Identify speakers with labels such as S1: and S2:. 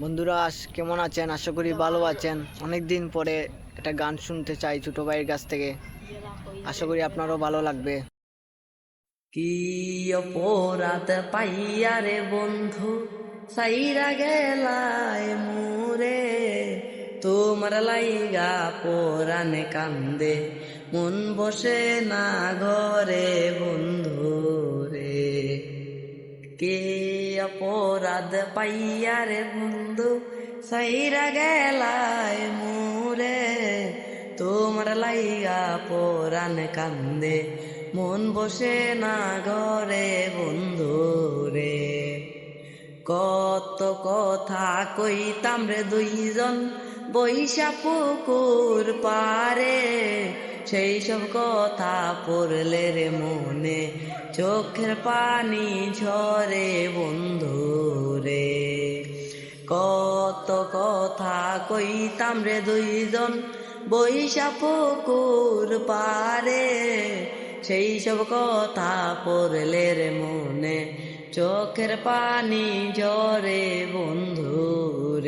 S1: বন্ধুরা কেমন আছেন? আশা করি ভালো আছেন। অনেক দিন পরে একটা গান শুনতে চাই ছোট ভাইয়ের কাছ থেকে। আশা করি আপনারও ভালো লাগবে।
S2: কি অপরাধ পাইয়া রে বন্ধু? সাইরা গেলায় মুরে। তোমার লাইগা পরানে কান্দে। মন বসে না ঘরে বন্ধু। কে অপরাধ পাইয়া রে বন্ধু? সাইরা গেলায় মুরে। তোমার লাইগা পরান কান্দে। মন বসে না ঘরে বন্ধু রে। কত কথা কইতাম রে দুইজন। বৈশা পুকুর পারে। সেই সব কথা পড়লে রে মনে, চোখের পানি ঝরে বন্ধু রে। কত কথা কইতাম রে দুইজন, বৈশা পুকুর পারে সেই সব কথা পড়লে রে মনে, চোখের পানি ঝরে বন্ধু